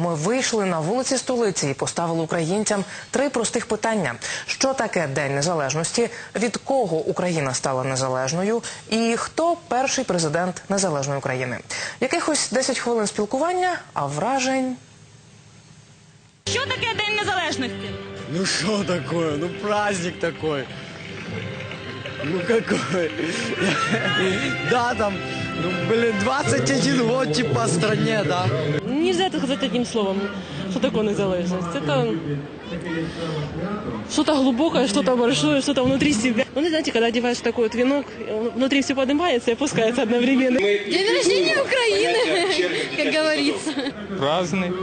ми вийшли на вулиці столиці і поставили українцям три простих питання: що таке День Незалежності, від кого Україна стала незалежною, і хто перший президент незалежної України. Якихось 10 хвилин спілкування, а вражень Що таке День Незалежності? Ну что такое? Ну праздник такой. Ну какой? Да, там, ну, блин, 21 год типа стране, да. Нельзя это сказать одним словом, что такое незалежность. Это что-то глубокое, что-то большое, что-то внутри себя. Ну, не знаете, когда одеваешь такой вот венок, внутри все поднимается и опускается одновременно. День рождения Украины, как говорится. праздник.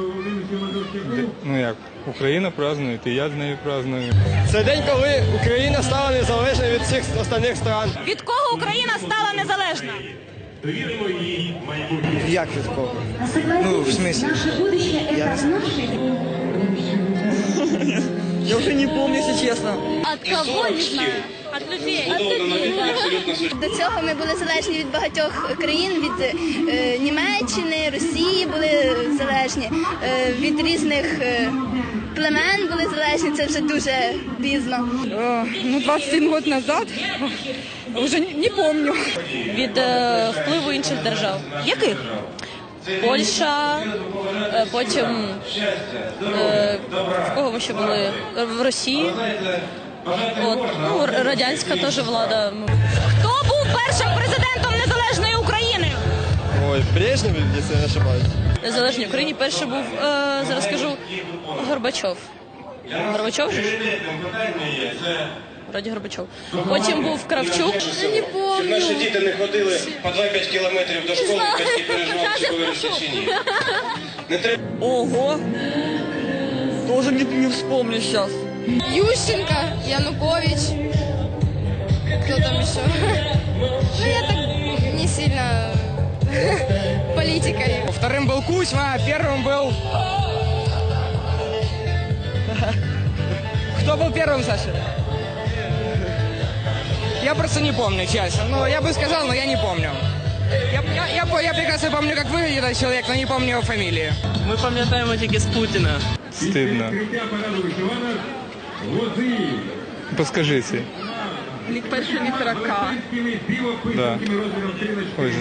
Ну як, Україна празднує, і я з нею праздную. Це день, коли Україна стала незалежною від всіх остальних стран. Від кого Україна стала незалежна? Як від кого? Ну, в смысле? Я уже не помню, если честно. От кого не знаю. От людей. До цього ми були залежні від багатьох країн, від е, Німеччини, Росії були залежні, е, від різних е, племен були залежні. Це вже дуже пізно. ну, 21 год назад, уже не, помню. від е, впливу інших держав. Яких? Польща, потім е, в кого ми ще були? В Росії. От, ну, радянська теж влада. Хто був першим президентом незалежної України? Ой, Брежнев, якщо я не ошибаюсь. Незалежній Україні перший був, е, зараз скажу, Горбачов. Горбачов же ж? Вроді Горбачов. Потім був Кравчук. Щоб наші діти не ходили по 2-5 кілометрів до школи, батьки переживали, чи вирішити чи ні. Не треба. Ого! Тоже не, не вспомню сейчас. Ющенко, Янукович. Кто там еще? Ну, я так не сильно политикой. Вторым был Кузьма, а первым был... Кто был первым, Саша? Я просто не помню, честно. Ну, я бы сказал, но я не помню. Я, я, я, по- я прекрасно помню, как выглядит этот человек, но не помню его фамилию. Ми пам'ятаємо тільки з Путіна. Стидно. Подскажите. Перша літера К. Да. Ой,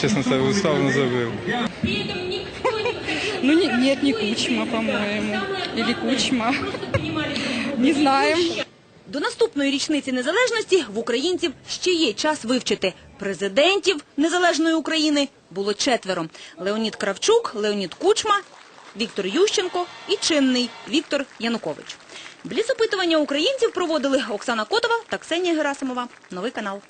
честно сказать, условно забыл. Ну, не- нет, не Кучма, по-моему. Или Кучма. Не знаем. До наступної річниці незалежності в українців ще є час вивчити. Президентів незалежної України було четверо: Леонід Кравчук, Леонід Кучма, Віктор Ющенко і чинний Віктор Янукович. Бліц опитування українців проводили Оксана Котова та Ксенія Герасимова. Новий канал.